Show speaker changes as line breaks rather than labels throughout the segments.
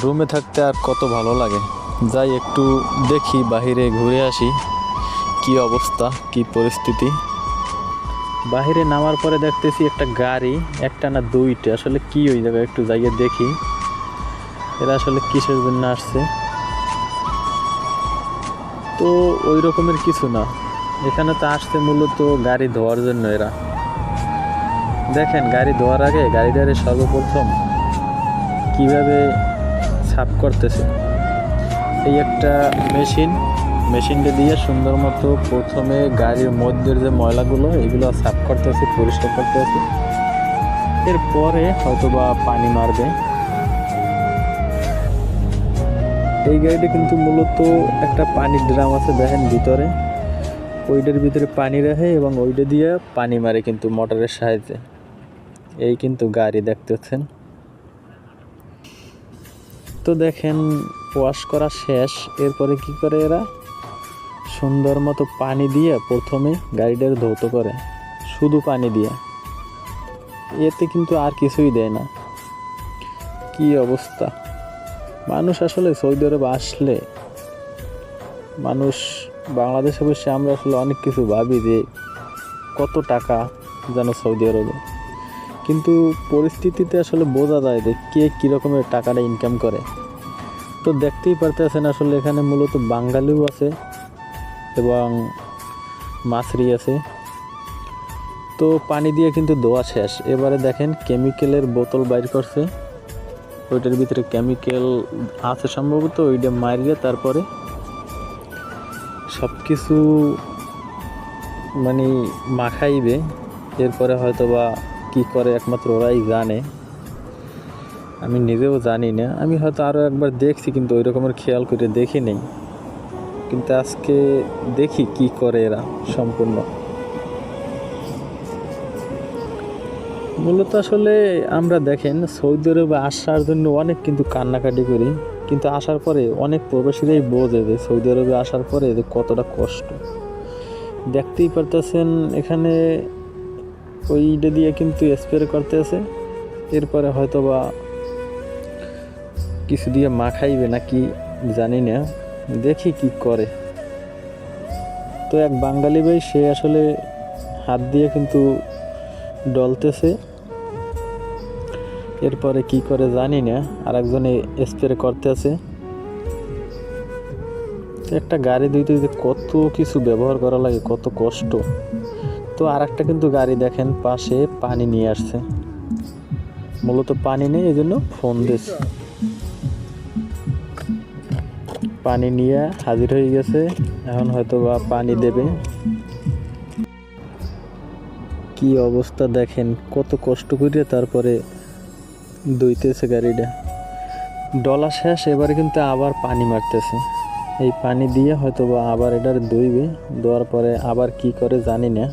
রুমে থাকতে আর কত ভালো লাগে। যাই একটু দেখি, বাহিরে ঘুরে আসি। কি অবস্থা, কি পরিস্থিতি? বাহিরে নামার পরে দেখতেছি একটা গাড়ি, একটা না দুইটা। আসলে কি ওই জায়গায় একটু যাইয়ে দেখি। এরা আসলে কিসের জন্য আসছে? তো ওই রকমের কিছু না। এখানে তো আসছে মূলত গাড়ি ধোয়ার জন্য এরা। দেখেন, গাড়ি ধোয়ার আগে গাড়িটারে সর্বপ্রথম কীভাবে সাফ করতেছে। এই একটা মেশিন, মেশিনটা দিয়ে সুন্দর মতো প্রথমে গাড়ির মধ্যের যে ময়লাগুলো, এগুলো সাফ করতেছে, পরিষ্কার করতেছে। এরপরে হয়তো বা পানি মারবে। এই গাড়িটা কিন্তু মূলত একটা পানির ড্রাম আছে, দেখেন ভিতরে। ওইটার ভিতরে পানি রাখে এবং ওইটা দিয়ে পানি মারে কিন্তু মোটরের সাহায্যে। এই কিন্তু গাড়ি দেখতেছেন। তো দেখেন ওয়াশ করা শেষ। এরপরে কি করে এরা? সুন্দর মতো পানি দিয়ে প্রথমে গাড়িটার ধৌত করে। শুধু পানি দিয়ে। এতে কিন্তু আর কিছুই দেয় না। কি অবস্থা? মানুষ আসলে সৌদি আরব আসলে মানুষ বাংলাদেশে বসে আমরা আসলে অনেক কিছু ভাবি যে কত টাকা যেন সৌদি আরবে। কিন্তু পরিস্থিতিতে আসলে বোঝা যায় যে কে কীরকমের টাকাটা ইনকাম করে। তো দেখতেই পারতেছেন আসলে এখানে মূলত বাঙালিও আছে এবং মাছরি আছে। তো পানি দিয়ে কিন্তু দোয়া শেষ। এবারে দেখেন কেমিক্যালের বোতল বাইর করছে। ওইটার ভিতরে কেমিক্যাল আছে সম্ভবত, ওইটা মারিয়ে তারপরে সব কিছু মানে মাখাইবে। এরপরে হয়তো বা কী করে একমাত্র ওরাই জানে। আমি নিজেও জানি না। আমি হয়তো আরও একবার দেখছি, কিন্তু ওই রকমের খেয়াল করে দেখি নেই। কিন্তু আজকে দেখি কি করে এরা সম্পূর্ণ। মূলত আসলে আমরা দেখেন সৌদি আরবে আসার জন্য অনেক কিন্তু কান্নাকাটি করি। কিন্তু আসার পরে অনেক প্রবাসীরাই বোঝে যে সৌদি আরবে আসার পরে যে কতটা কষ্ট। দেখতেই পারতেছেন, এখানে ওইটা দিয়ে কিন্তু স্প্রে করতেছে এরপরে হয়তো বা কিছু দিয়ে মাখাইবে নাকি জানি না। দেখি কি করে। তো এক বাঙালি ভাই, সে আসলে হাত দিয়ে কিন্তু ডলতেছে। এরপরে কি করে জানি না আর একজনে স্প্রে করতেছে একটা গাড়ি ধুইতে কত কিছু ব্যবহার করা লাগে, কত কষ্ট। তো আর একটা কিন্তু গাড়ি দেখেন, পাশে পানি নিয়ে আসছে। মূলত পানি নেই এই জন্য ফোন দিচ্ছে। পানি নিয়ে হাজির হয়ে গেছে, এখন হয়তো বা পানি দেবে। কি অবস্থা দেখেন, কত কষ্ট করে তারপরে দইতেছে গাড়িটা। ডলা শেষ, এবারে কিন্তু আবার পানি মারতেছে। এই পানি দিয়ে হয়তো বা আবার এটার দইবে দেওয়ার পরে আবার কি করে জানি না।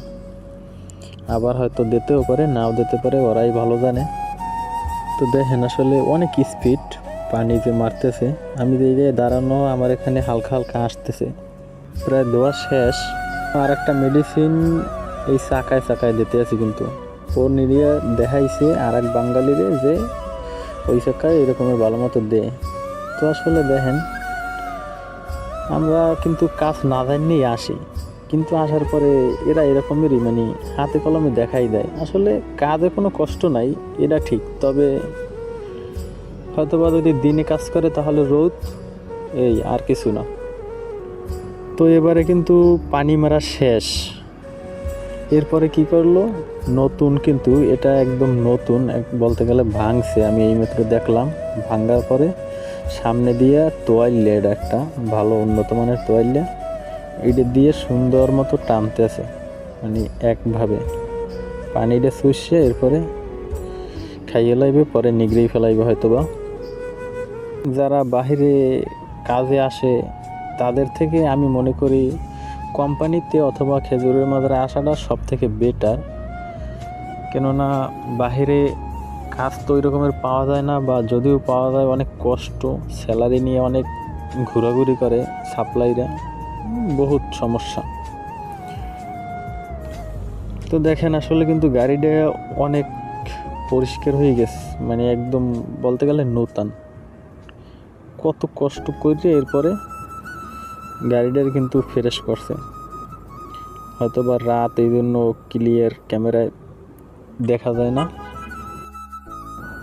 আবার হয়তো দিতেও পারে, নাও দিতে পারে, ওরাই ভালো জানে। তো দেখেন আসলে অনেক স্পিড পানি যে মারতেছে। আমি যে জায়গায় দাঁড়ানো, আমার এখানে হালকা হালকা আসতেছে। প্রায় দেওয়া শেষ। আর একটা মেডিসিন এই চাকায় চাকায় দিতে আছি কিন্তু। ও নিরিয়া দেখাইছে আর এক বাঙালিরে যে ওই চাকায় এরকমের ভালো মতো দেয় তো আসলে দেখেন, আমরা কিন্তু কাজ না জানিয়েই আসি। কিন্তু আসার পরে এরা এরকমেরই মানে হাতে কলমে দেখাই দেয়। আসলে কাজে কোনো কষ্ট নাই, এটা ঠিক। তবে হয়তোবা যদি দিনে কাজ করে তাহলে রোদ, এই আর কিছু না। তো এবারে কিন্তু পানি মারা শেষ। এরপরে কি করল? নতুন কিন্তু, এটা একদম নতুন বলতে গেলে ভাঙছে, আমি এইমাত্র দেখলাম। ভাঙ্গার পরে সামনে দিয়ে তোয়াইলেট একটা, ভালো উন্নত মানের তোয়াইলে এটা দিয়ে সুন্দর মতো টানতে টানতেছে মানে একভাবে। পানিটা শুষে এরপরে খাইয়ে লাইবে, পরে নিগড়েই ফেলাইবে হয়তো বা যারা বাহিরে কাজে আসে, তাদের থেকে আমি মনে করি কোম্পানিতে অথবা খেজুরের মাজারে আসাটা সব থেকে বেটার কেননা বাহিরে কাজ তো ওই রকমের পাওয়া যায় না, বা যদিও পাওয়া যায়, অনেক কষ্ট স্যালারি নিয়ে অনেক ঘোরাঘুরি করে সাপ্লাইরা বহুত সমস্যা। তো দেখেন, আসলে কিন্তু গাড়িটা অনেক পরিষ্কার হয়ে গেছে মানে একদম বলতে গেলে নূতন। কত কষ্ট করে এরপরে গাড়িটার কিন্তু ফ্রেশ করছে। হয়তো বা রাত এই জন্য ক্লিয়ার ক্যামেরায় দেখা যায় না।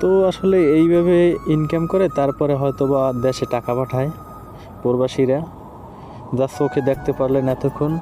তো আসলে এইভাবে ইনকাম করে, তারপরে হয়তো বা দেশে টাকা পাঠায় প্রবাসীরা। যা চোখে দেখতে পারলেন এতক্ষণ।